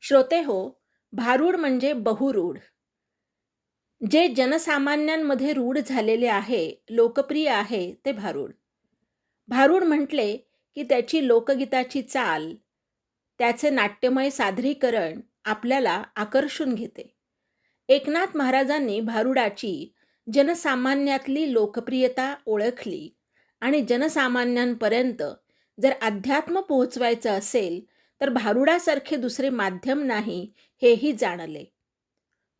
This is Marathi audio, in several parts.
श्रोते हो भारूड म्हणजे बहुरूढ. जे जनसामान्यांमध्ये रूढ झालेले आहे लोकप्रिय आहे ते भारूड. भारूड म्हटले की त्याची लोकगीताची चाल त्याचे नाट्यमय सादरीकरण आपल्याला आकर्षून घेते. एकनाथ महाराजांनी भारुडाची जनसामान्यातली लोकप्रियता ओळखली आणि जनसामान्यांपर्यंत जर अध्यात्म पोहोचवायचं असेल तर भारुडासारखे दुसरे माध्यम नाही हेही जाणले.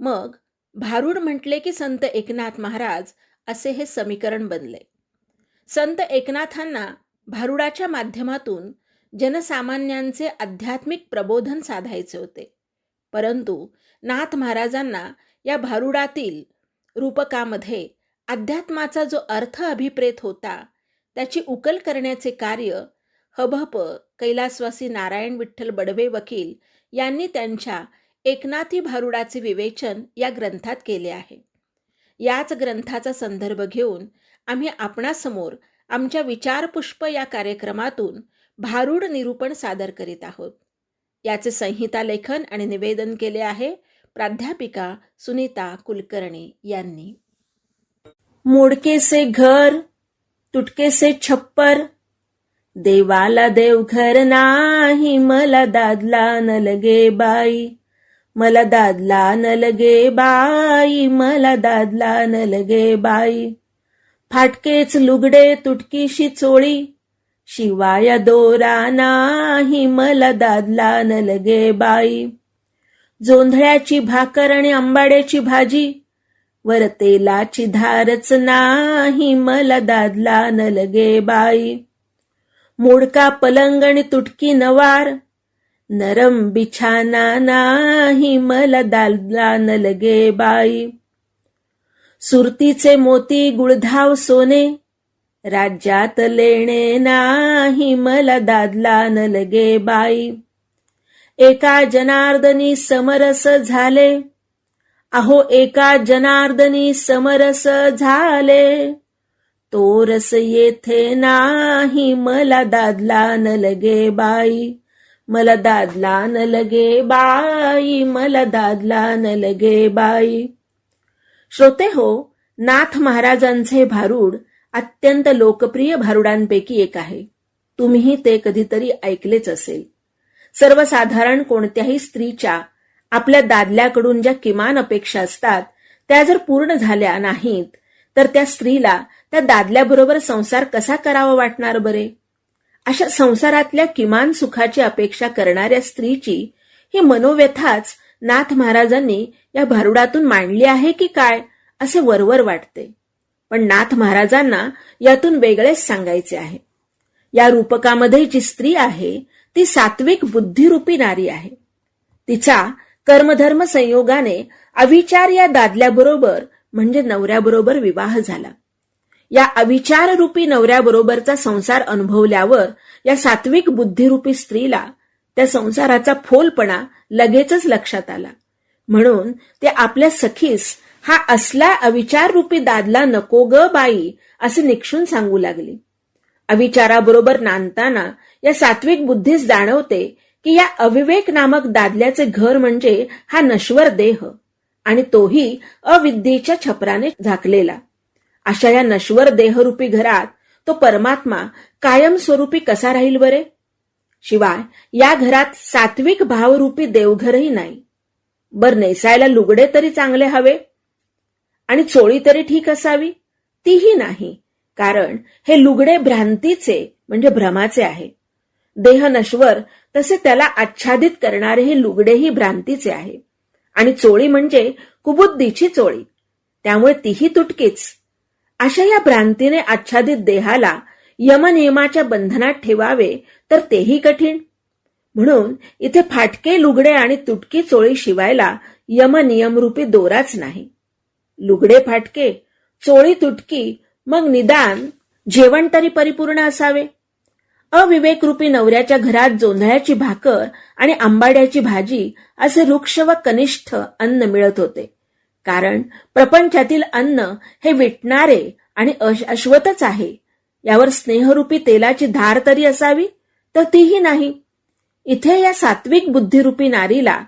मग भारूड म्हटले की संत एकनाथ महाराज असे हे समीकरण बनले. संत एकनाथांना भारुडाच्या माध्यमातून जनसामान्यांचे आध्यात्मिक प्रबोधन साधायचे होते. परंतु नाथ महाराजांना या भारुडातील रूपकामध्ये अध्यात्माचा जो अर्थ अभिप्रेत होता त्याची उकल करण्याचे कार्य हभप कैलासवासी नारायण विठ्ठल बडवे वकील यांनी त्यांच्या एकनाथी भारुडाचे विवेचन या ग्रंथात केले आहे. याच ग्रंथाचा संदर्भ घेऊन आम्ही आपणासमोर आमच्या विचारपुष्प या कार्यक्रमातून भारूड निरूपण सादर करीत आहोत. याचे संहिता लेखन आणि निवेदन केले आहे प्राध्यापिका सुनीता कुलकर्णी यांनी. मोडकेसे घर तुटकेसे छप्पर देवाला देवघर नाही मला दादला न लगे बाई मला दादला न लगे बाई मला दादला न लगे बाई. फाटकेच लुगडे तुटकीशी चोळी शिवाय दोरा नाही मला दादला न लगे बाई. जोंधळ्याची भाकर आणि आंबाड्याची भाजी. वर तेलाची धारच नाही मला दादला न लगे बाई. मोडका पलंग आणि तुटकी नवार. नरम बिछाना नाही मला दादला न लगे बाई. सुरतीचे मोती गुळधाव सोने. राज्यात लेणे नाही मला दादला न लगे बाई. एका जनार्दनी समरस झाले. अहो एका जनार्दनी समरस झाले. तो रस येथे नाही मला दादला न लगे बाई. मला दादला न लगे बाई मला दादला न लगे बाई. श्रोते हो नाथ महाराजांचे भारूड अत्यंत लोकप्रिय भारुडांपैकी एक आहे. तुम्ही ते कधीतरी ऐकलेच असेल. सर्वसाधारण कोणत्याही स्त्रीच्या आपल्या दादल्याकडून ज्या किमान अपेक्षा असतात त्या जर पूर्ण झाल्या नाहीत तर त्या स्त्रीला त्या दादल्याबरोबर संसार कसा करावा वाटणार बरे? अशा संसारातल्या किमान सुखाची अपेक्षा करणाऱ्या स्त्रीची ही मनोव्यथाच नाथ महाराजांनी या भारुडातून मांडली आहे की काय असे वरवर वाटते. पण नाथ महाराजांना यातून वेगळेच सांगायचे आहे. या रूपकामध्ये जी स्त्री आहे ती सात्विक बुद्धिरूपी नारी आहे. तिचा कर्मधर्म संयोगाने अविचार या दादल्याबरोबर म्हणजे नवऱ्याबरोबर विवाह झाला. या अविचार रूपी नवऱ्याबरोबरचा संसार अनुभवल्यावर या सात्विक बुद्धिरूपी स्त्रीला त्या संसाराचा फोलपणा लगेचच लक्षात आला. म्हणून ते आपल्या सखीस हा असला अविचार रूपी दादला नको ग बाई असे निक्षून सांगू लागली. अविचाराबरोबर नांदताना या सात्विक बुद्धीस जाणवते की या अविवेक नामक दादल्याचे घर म्हणजे हा नश्वर देह आणि तोही अविद्येच्या छपराने झाकलेला. अशा या नश्वर देहरूपी घरात तो परमात्मा कायमस्वरूपी कसा राहील बरे? शिवाय या घरात सात्विक भावरूपी देवघरही नाही. बर नेसायला लुगडे तरी चांगले हवे? आणि चोळी तरी ठीक असावी? तीही नाही. कारण हे लुगडे भ्रांतीचे म्हणजे भ्रमाचे आहे. देह नश्वर तसे त्याला आच्छादित करणारे हे लुगडेही भ्रांतीचे आहे. आणि चोळी म्हणजे कुबुद्धीची चोळी. त्यामुळे तीही तुटकीच. अशा या भ्रांतीने आच्छादित देहाला यमनियमाच्या बंधनात ठेवावे तर तेही कठीण. म्हणून इथे फाटके लुगडे आणि तुटकी चोळी शिवायला यमनियमरूपी दोराच नाही. लुगडे फाटके चोळी तुटकी मग निदान जेवण तरी परिपूर्ण असावे. अविवेकरूपी नवऱ्याच्या घरात जोंधळ्याची भाकर आणि आंबाड्याची भाजी असे वृक्ष व कनिष्ठ अन्न मिळत होते. कारण प्रपंचातील अन्न हे विटणारे आणि अश- अश्वतच आहे. यावर स्नेहरूपी तेलाची धार तरी असावी? तर तीही नाही. इथे या सात्विक बुद्धिरूपी नारीला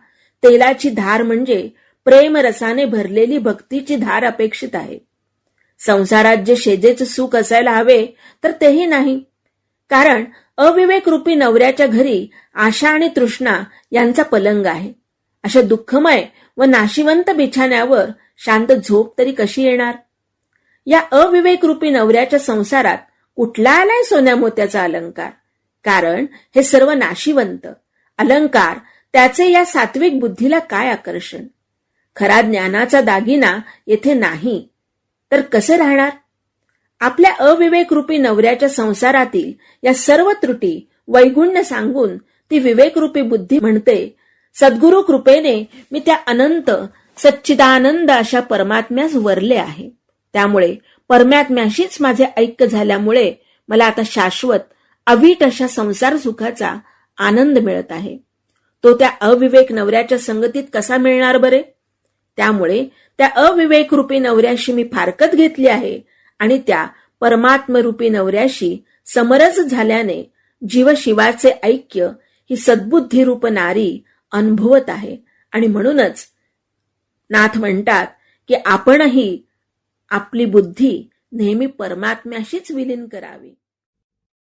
तेलाची धार म्हणजे प्रेमरसाने भरलेली भक्तीची धार अपेक्षित आहे. संसारात जे शेजेचे सुख असायला हवे तर तेही नाही. कारण अविवेक रूपी नवऱ्याच्या घरी आशा आणि तृष्णा यांचा पलंग आहे. अशा दुःखमय व नाशिवंत बिछाण्यावर शांत झोप तरी कशी येणार? या अविवेक रूपी नवऱ्याच्या संसारात कुठला आलाय सोन्या मोत्याचा अलंकार? कारण हे सर्व नाशिवंत. अलंकार त्याचे या सात्विक बुद्धीला काय आकर्षण? खरा ज्ञानाचा दागिना येथे नाही. तर कसे राहणार? आपल्या अविवेक रूपी नवऱ्याच्या संसारातील या सर्व त्रुटी वैगुण्य सांगून ती विवेकरूपी बुद्धी म्हणते सद्गुरु कृपेने मी त्या अनंत सच्चिदानंद अशा परमात्म्यास वरले आहे. त्यामुळे परमात्म्याशीच माझे ऐक्य झाल्यामुळे मला आता शाश्वत अवीट अशा संसार सुखाचा आनंद मिळत आहे. तो त्या अविवेक नवऱ्याच्या संगतीत कसा मिळणार बरे? त्यामुळे त्या अविवेक रूपी नवऱ्याशी मी फारकत घेतली आहे आणि त्या परमात्मरूपी नवऱ्याशी समरस झाल्याने जीवशिवाचे ऐक्य ही सद्बुद्धीरूप नारी अनुभवत आहे. आणि म्हणूनच नाथ म्हणतात की आपणही आपली बुद्धी नेहमी परमात्म्याशीच विलीन करावी.